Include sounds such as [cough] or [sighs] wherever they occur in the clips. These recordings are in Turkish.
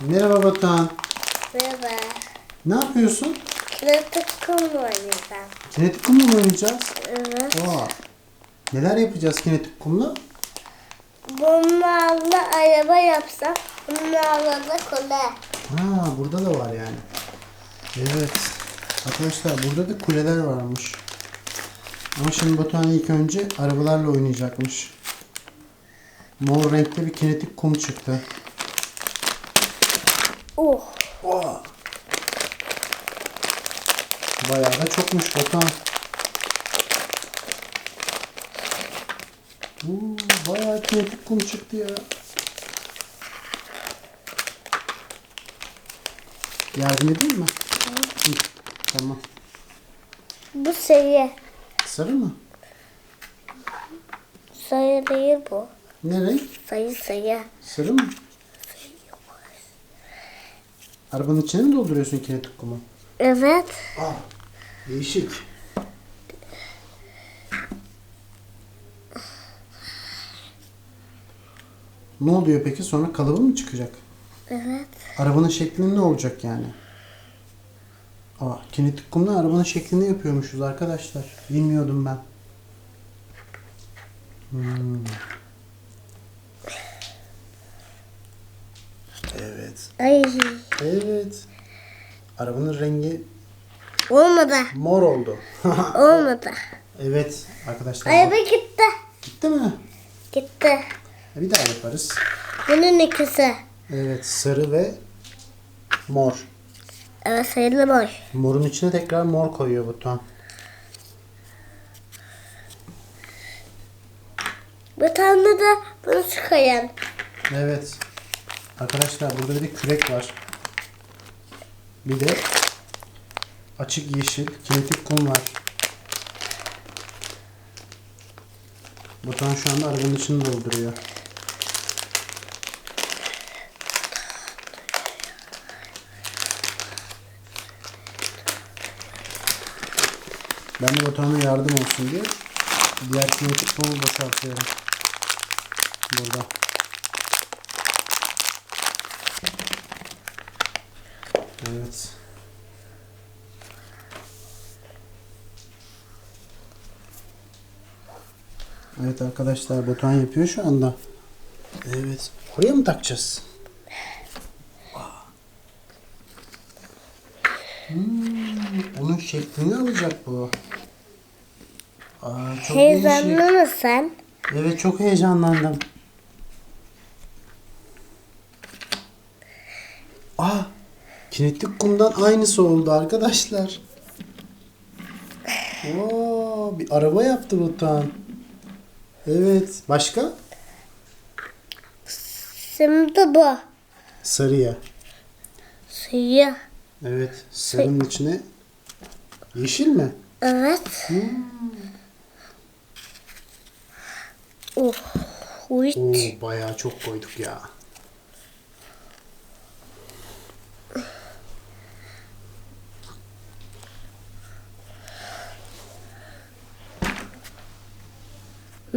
Merhaba Batuhan. Merhaba. Ne yapıyorsun? Kinetik kum oynayacağım. Kinetik kumla mı oynayacağız? Evet. Aa, neler yapacağız kinetik kumla? Bunlarla araba yapsam, bunlarla da kule. Ha, burada da var yani. Evet. Arkadaşlar burada da kuleler varmış. Ama şimdi Batuhan ilk önce arabalarla oynayacakmış. Mor renkli bir kinetik kum çıktı. Oh. Oha. Bayağı da çokmuş Batuhan. Oo, bayağı kinetik kum çıktı ya. Yardım edeyim mi? Hı, tamam. Bu sayı. Sarı mı? Sayı değil bu. Ne renk? Sayı sayı. Sarı mı? Arabanın içine mi dolduruyorsun kinetik kumu? Evet. Aa, değişik. Ne oluyor peki? Sonra kalıbı mı çıkacak? Evet. Arabanın şekli ne olacak yani? Aa, kinetik kumla arabanın şeklini yapıyormuşuz arkadaşlar. Bilmiyordum ben. Hmm. Evet. Ay. Evet. Arabanın rengi Olmadı. mor oldu. [laughs] Olmadı. evet arkadaşlar. Araba gitti. Gitti mi? Gitti. Bir daha yaparız. Bunun ikisi. Evet sarı ve mor. Evet sayılı boy. Morun içine tekrar mor koyuyor Batuhan. Bir tane de bunu çıkayım. Evet. Arkadaşlar burada bir kürek var. Bir de açık yeşil kinetik kum var. Batuhan şu anda arabanın içini dolduruyor. Ben de Batuhan'a yardım olsun diye diğer kinetik kumu boşaltıyorum. Burada. Evet. Evet arkadaşlar Batuhan yapıyor şu anda. Evet. Oraya mı takacağız? Hmm, onun şeklini alacak bu. Aa, çok değişik. Heyecanlı mısın? Evet çok heyecanlandım. Aa, kinetik kumdan aynısı oldu arkadaşlar. Oo, bir araba yaptı Batuhan. Evet. Başka? Şimdi bu. Sarıya. Suyu. Evet. Sarının içine yeşil mi? Evet. Oh. Uy. Oo, bayağı çok koyduk ya.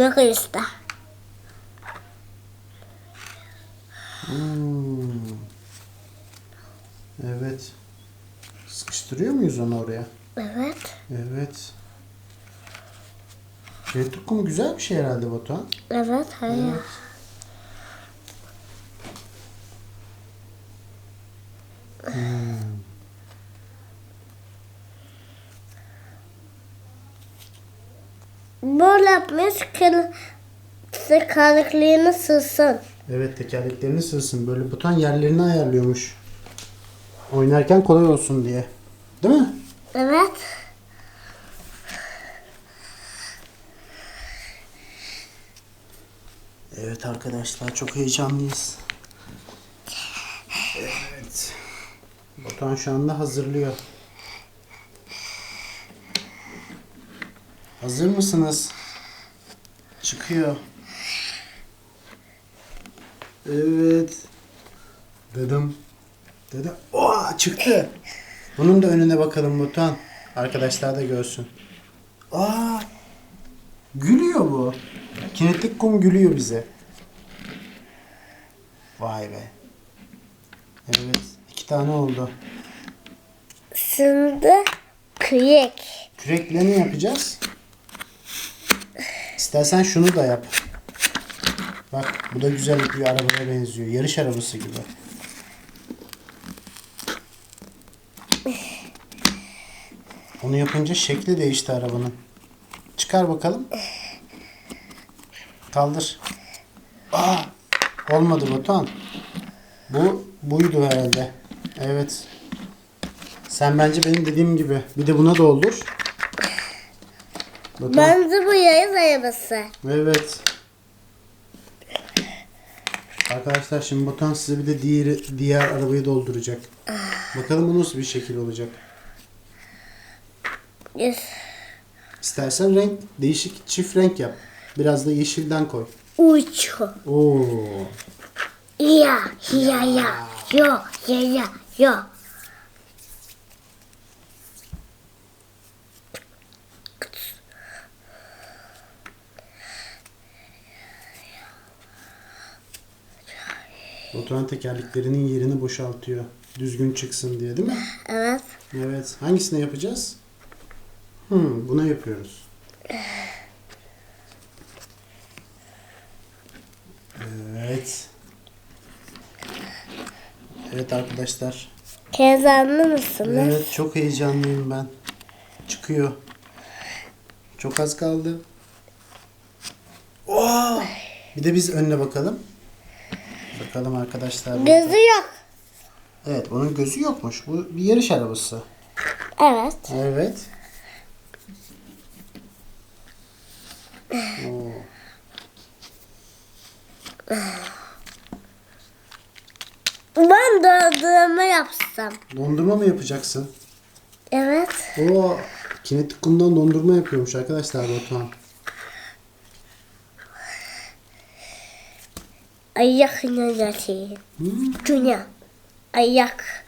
Ne kıyısta? Hmm. Evet. Sıkıştırıyor muyuz onu oraya? Evet. Evet. Kum güzel bir şey herhalde Batuhan. Evet. Hayır. Böyle yapmış ki sıkarlıklığını sığsın. Evet tekerleklerini sığsın. Böyle Batuhan yerlerini ayarlıyormuş. Oynarken kolay olsun diye. Değil mi? Evet. Evet arkadaşlar çok heyecanlıyız. Evet. Batuhan şu anda hazırlıyor. Hazır mısınız? Çıkıyor. Evet. Dedim. Dedim. Oha çıktı. Bunun da önüne bakalım Batuhan. Arkadaşlar da görsün. Aa! Gülüyor bu. Kinetik kum gülüyor bize. Vay be. Evet. iki tane oldu. Şimdi kürek. Kürekle ne yapacağız? İstersen şunu da yap. Bak bu da güzel bir arabaya benziyor. Yarış arabası gibi. Onu yapınca şekli değişti arabanın. Çıkar bakalım. Kaldır. Aa, olmadı Batuhan. Bu buydu herhalde. Evet. Sen bence benim dediğim gibi. Bir de buna doldur. Batuhan. Bence bu yayın arabası. Evet. Arkadaşlar şimdi Batuhan size bir de diğer, diğer arabayı dolduracak. Bakalım bu nasıl bir şekil olacak. Yes. İstersen renk değişik çift renk yap. Biraz da yeşilden koy. Uçu. Oo. Ya ya ya. Yo ya ya yo. Batuhan tekerleklerinin yerini boşaltıyor. Düzgün çıksın diye değil mi? Evet. Evet. Hangisine yapacağız? Hmm, buna yapıyoruz. Evet. Evet arkadaşlar. Heyecanlı mısınız? Evet çok heyecanlıyım ben. Çıkıyor. Çok az kaldı. Oo! Bir de biz önüne bakalım. Bakalım arkadaşlar. Gözü yok. Evet bunun gözü yokmuş. Bu bir yarış arabası. Evet. Evet. Oo. Ben dondurma yapsam. Dondurma mı yapacaksın? Evet. Oo, kinetik kumdan dondurma yapıyormuş arkadaşlar Batuhan. Ayak yöneteyim. Hmm. Dünya. Ayak.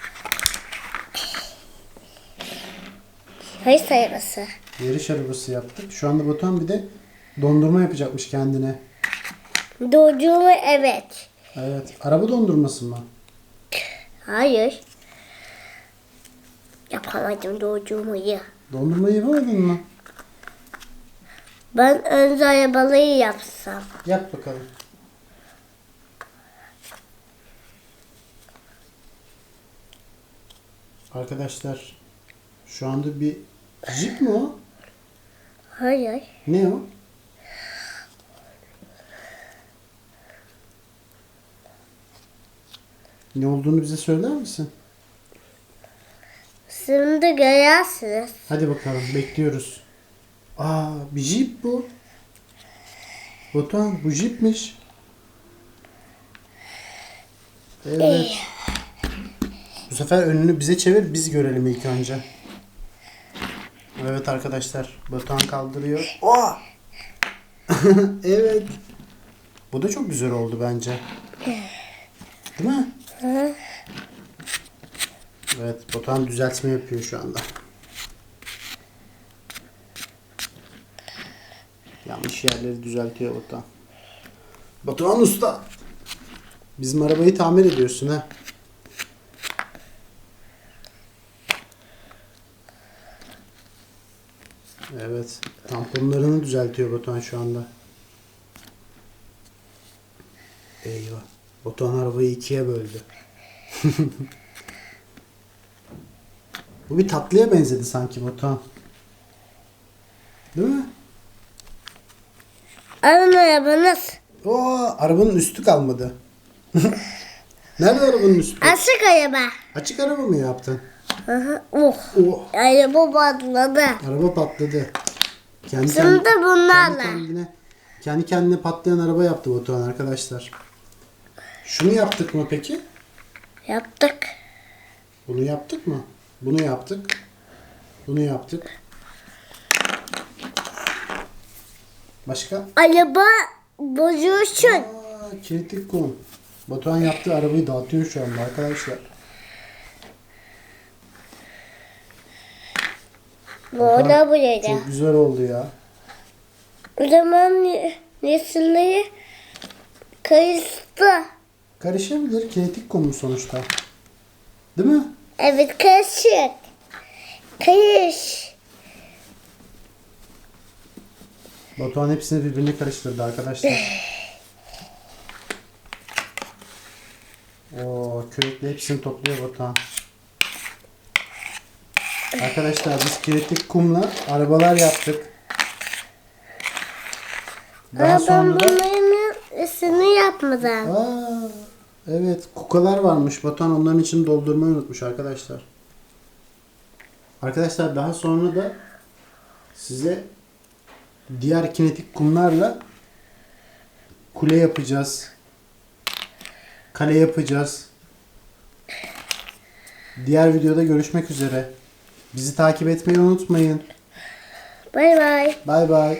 Hayır sayması. Yarış arabası yaptık. Şu anda Batuhan bir de dondurma yapacakmış kendine. Doğduğumu evet. Evet. Araba dondurması mı? Hayır. Yapamadım doğduğumu ya. Dondurma yapamadın mı? Ben önce arabalıyı yapsam. Yap bakalım. Arkadaşlar şu anda bir jip mi o? Hayır. Ne o? Ne olduğunu bize söyler misin? Şimdi görersiniz. Hadi bakalım bekliyoruz. Aa bir jip bu. Batuhan bu jipmiş. Evet. Bu sefer önünü bize çevir biz görelim ilk önce. Evet arkadaşlar Batuhan kaldırıyor. Aa! [laughs] evet. Bu da çok güzel oldu bence. Değil mi? Evet Batuhan düzeltme yapıyor şu anda. Yanlış yerleri düzeltiyor Batuhan. Batuhan usta. Bizim arabayı tamir ediyorsun ha. Evet. Tamponlarını düzeltiyor Batuhan şu anda. Eyvah. Batuhan arabayı ikiye böldü. [laughs] Bu bir tatlıya benzedi sanki Batuhan. Değil mi? Alın arabanız. Oo, arabanın üstü kalmadı. [laughs] Nerede arabanın üstü? Açık araba. Açık araba mı yaptın? Hı hı. Oh. Oh, Araba patladı. araba patladı. Kendi, Şimdi kendi, kendi bunlarla. kendine, kendi kendine patlayan araba yaptı Batuhan arkadaşlar. Şunu yaptık mı peki? Yaptık. Bunu yaptık mı? Bunu yaptık. Bunu yaptık. Başka? Araba bozuyorsun. Aa, kinetik kum. Batuhan yaptığı arabayı dağıtıyor şu anda arkadaşlar. Burada buraya. Çok güzel oldu ya. O zaman ne- nesilleri karıştı. Karışabilir. Kinetik kum sonuçta. Değil mi? Evet kaşık. Kayış. Batuhan hepsini birbirine karıştırdı arkadaşlar. [sighs] Oo, kürekle hepsini topluyor Batuhan. Arkadaşlar biz kiretik kumla arabalar yaptık. Daha Ama ben sonra da... bunların ısını yapmadım. Aa, evet kukalar varmış. Batuhan onların için doldurmayı unutmuş arkadaşlar. Arkadaşlar daha sonra da size diğer kinetik kumlarla kule yapacağız. Kale yapacağız. Diğer videoda görüşmek üzere. Bizi takip etmeyi unutmayın. Bay bay. Bay bay.